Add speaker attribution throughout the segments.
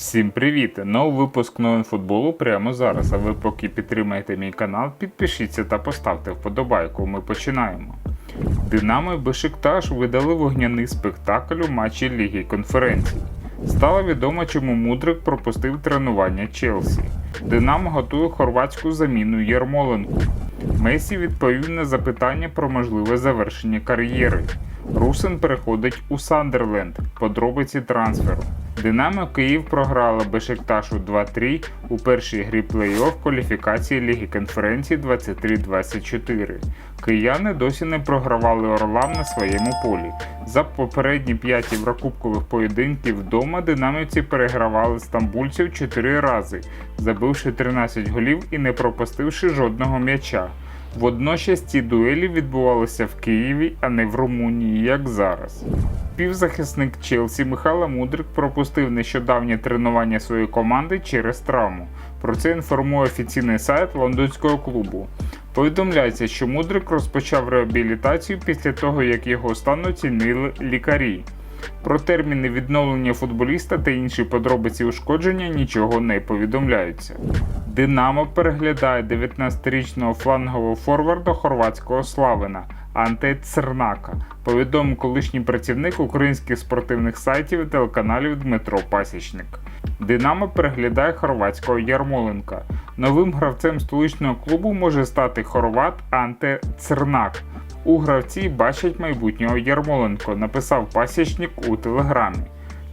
Speaker 1: Всім привіт! Новий випуск новин футболу прямо зараз. А ви поки підтримаєте мій канал, підпишіться та поставте вподобайку. Ми починаємо. Динамо і Бешикташ видали вогняний спектакль у матчі Ліги конференцій. Стало відомо, чому Мудрик пропустив тренування Челсі. Динамо готує хорватську заміну Єрмоленку. Месі відповів на запитання про можливе завершення кар'єри. Русин переходить у Сандерленд. Подробиці трансферу. Динамо Київ програла Бешикташу 2-3 у першій грі плей-офф кваліфікації Ліги конференції 23-24. Кияни досі не програвали Орлам на своєму полі. За попередні п'ять єврокубкових поєдинків вдома динамівці перегравали стамбульців 4 рази, забивши 13 голів і не пропустивши жодного м'яча. Водночас ці дуелі відбувалися в Києві, а не в Румунії, як зараз. Півзахисник Челсі Михайло Мудрик пропустив нещодавнє тренування своєї команди через травму. Про це інформує офіційний сайт лондонського клубу. Повідомляється, що Мудрик розпочав реабілітацію після того, як його стан оцінили лікарі. Про терміни відновлення футболіста та інші подробиці ушкодження нічого не повідомляються. Динамо переглядає 19-річного флангового форварда хорватського славина Анте Цернака, повідомив колишній працівник українських спортивних сайтів і телеканалів Дмитро Пасічник. Динамо переглядає хорватського Ярмоленка. Новим гравцем столичного клубу може стати хорват Анте Цернак. У гравці бачать майбутнього Ярмоленко, написав пасічник у телеграмі.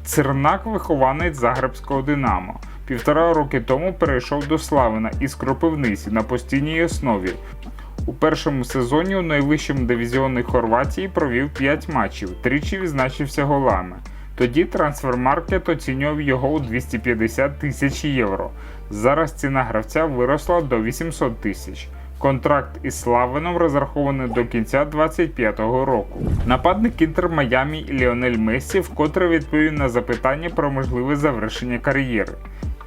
Speaker 1: Цернак вихованець Загребського Динамо. Півтора роки тому перейшов до Славина із Кропивниці на постійній основі. У першому сезоні у найвищому дивізіоні Хорватії провів 5 матчів, тричі відзначився голами. Тоді трансфермаркет оцінював його у 250 тисяч євро. Зараз ціна гравця виросла до 800 тисяч. Контракт із Славином розрахований до кінця 25-го року. Нападник Інтер Майамі Ліонель Мессі вкотре відповів на запитання про можливе завершення кар'єри.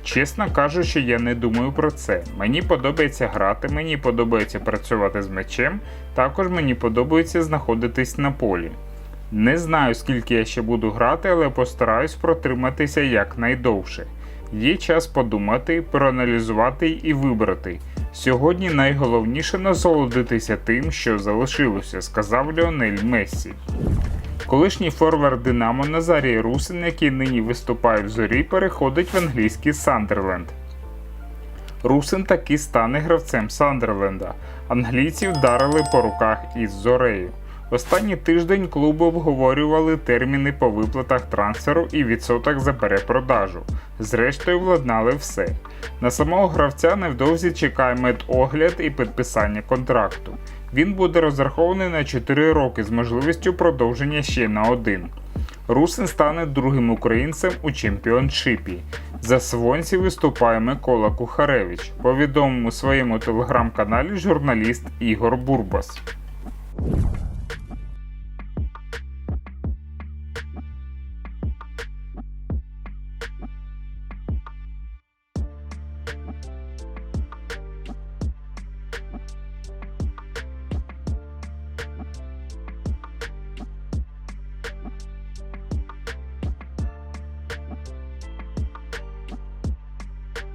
Speaker 1: Чесно кажучи, я не думаю про це. Мені подобається грати, мені подобається працювати з м'ячем, також мені подобається знаходитись на полі. Не знаю, скільки я ще буду грати, але постараюсь протриматися якнайдовше. Є час подумати, проаналізувати і вибрати. Сьогодні найголовніше насолодитися тим, що залишилося, сказав Леонель Мессі. Колишній форвард Динамо Назарій Русин, який нині виступає в зорі, переходить в англійський Сандерленд. Русин таки стане гравцем Сандерленда. Англійці вдарили по руках із зорею. Останній тиждень клуби обговорювали терміни по виплатах трансферу і відсоток за перепродажу. Зрештою, владнали все. На самого гравця невдовзі чекає медогляд і підписання контракту. Він буде розрахований на 4 роки з можливістю продовження ще на один. Русин стане другим українцем у чемпіоншипі. За Свонсі виступає Микола Кухаревич, повідомив у своєму телеграм-каналі журналіст Ігор Бурбас.